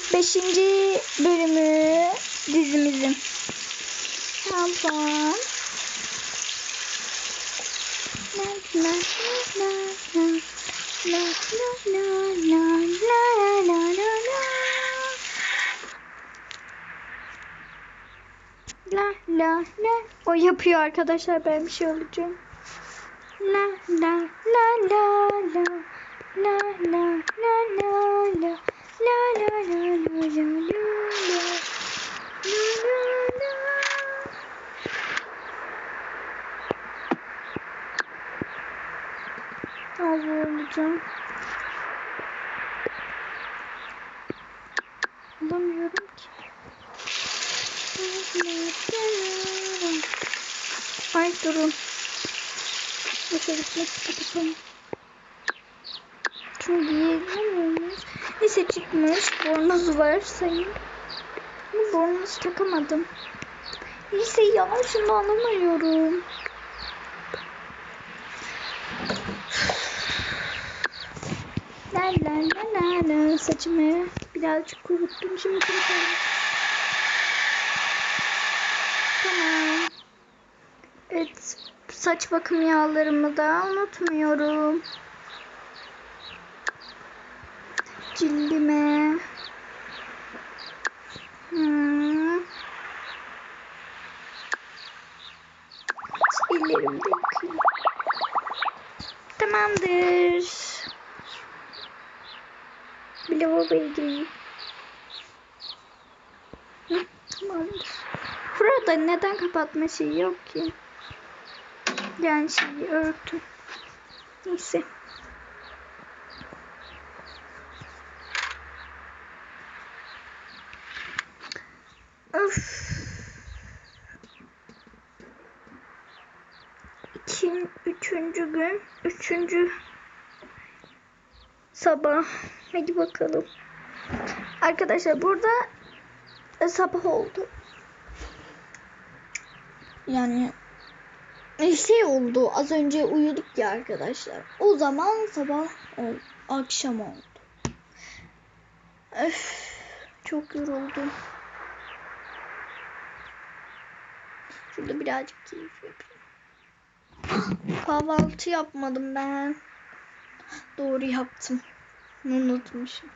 Evet 5. bölümü dizimizin. Şampuan. La la la la la la la la la la la la La O yapıyor arkadaşlar ben bir şey olacağım. La la la la la La la la la la La la la la la la la La la la Allah'ım Bulamıyorum ki. Ay durun. Başarısını kapatalım. Şunu giyebiliyor muyuz? Neyse çıkmış. Bornozu var sayın. Ama bornoz takamadım. Neyse ya şunu alamıyorum. La la la la saçımı birazcık kuruttum şimdi kurutalım. Tamam. Evet saç bakım yağlarımı da unutmuyorum. Cildime. Hmm. Ellerimi de yıkayayım. Tamamdır. Bir lavaboya gireyim. Tamamdır. Burada neden kapatma şeyi yok ki? Yani şeyi örtü. Neyse. Öf. İki, üçüncü gün, üçüncü sabah. Hadi bakalım. Arkadaşlar burada e, sabah oldu. Yani e, şey oldu. Az önce uyuduk ya arkadaşlar. O zaman sabah ol, akşam oldu. Öf, çok yoruldum. Şurada birazcık keyif yapayım. Kahvaltı yapmadım ben. Doğru yaptım. Unutmuşum.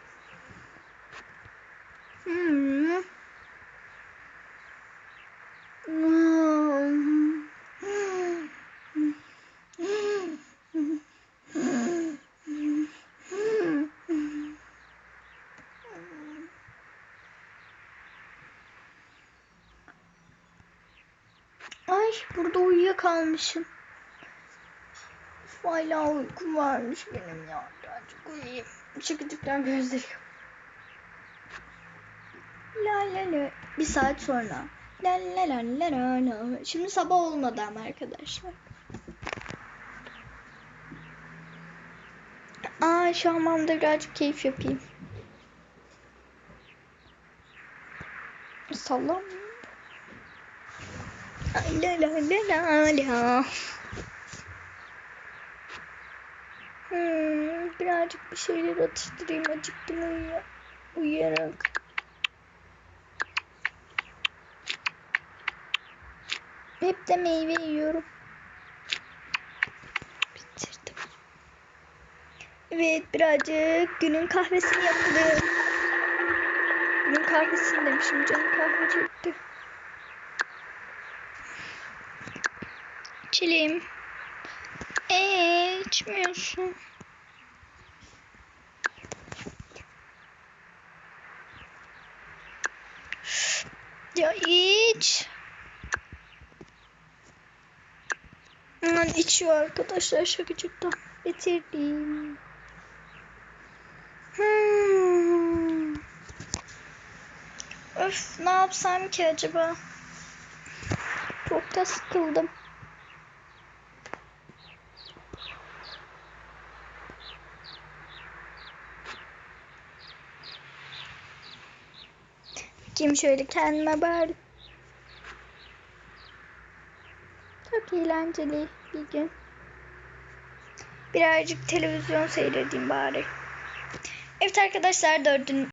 Ay burada uyuyakalmışım. Hala uykum varmış benim ya. Birazcık uyuyayım. Çıkıcıktan gözlerim. La la la. Bir saat sonra. La la la la la la. Şimdi sabah olmadı ama arkadaşlar. Aa şu hamamda birazcık keyif yapayım. Sallam. La la la la la. Hmm, birazcık bir şeyler atıştırayım. Acıktım uyuya uyuyarak. Hep de meyve yiyorum. Bitirdim. Evet birazcık günün kahvesini yapalım. Günün kahvesini demişim canım kahve çekti. İçelim. Eee içmiyorsun. Ya iç. Aman içiyor arkadaşlar şakacıktan. Bitirdim. Hmm. Öf ne yapsam ki acaba? Çok da sıkıldım. Kim şöyle kendime bari. Çok eğlenceli bir gün. Birazcık televizyon seyredeyim bari. Evet arkadaşlar dördün